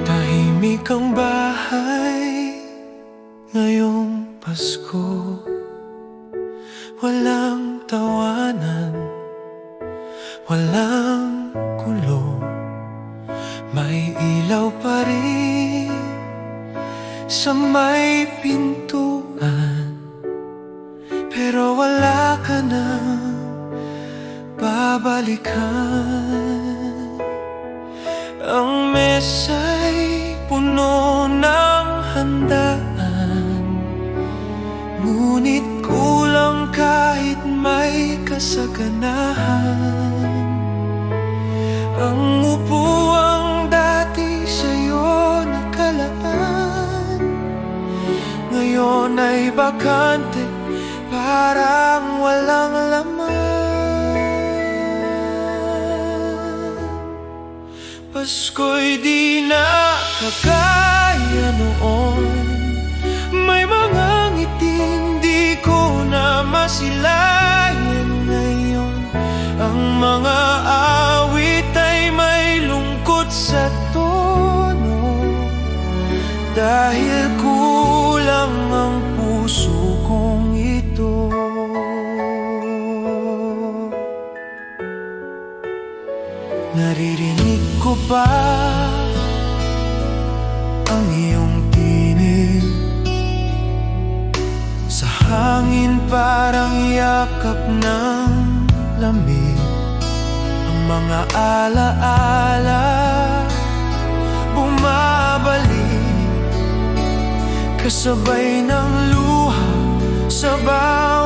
Tahimik ang bahay ngayong Pasko. Walang tawanan, walang kulo. May ilaw pa rin sa may pintuan. Pero wala ka na babalikan Ang mesa'y puno ng handaan. Ngunit kulang kahit may kasaganahan. Ang upuang dati sa'yo nakalaan. Ngayon ay bakante Parang walang Pasko'y di na kagaya noon. May mga ngiting di ko na masilayan ngayon. Ang mga awit ay may lungkot sa tono. Dahil Naririnig ko ba ang iyong tinig. Sa hangin parang yakap ng lamig. Ang mga alaala bumabalik. Kasabay ng luha sa bawat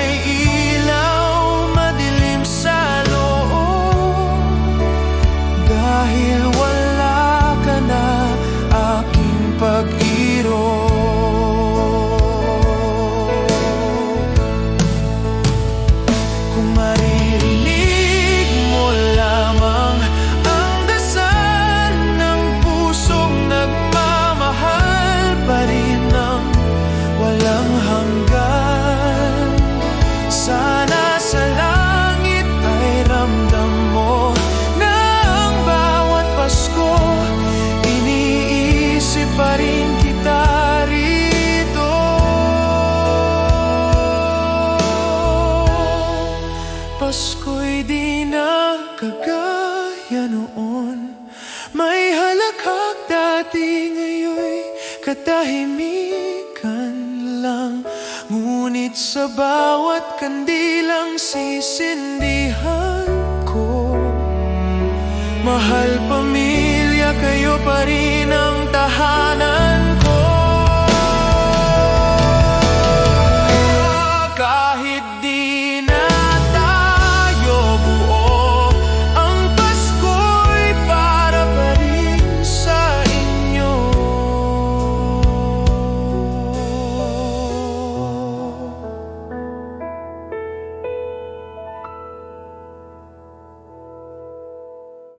noon May halakhak dati ngayon'y katahimikan lang. Ngunit sa bawat kandilang sisindihan ko Mahal pamilya, kayo pa rin ang tahanan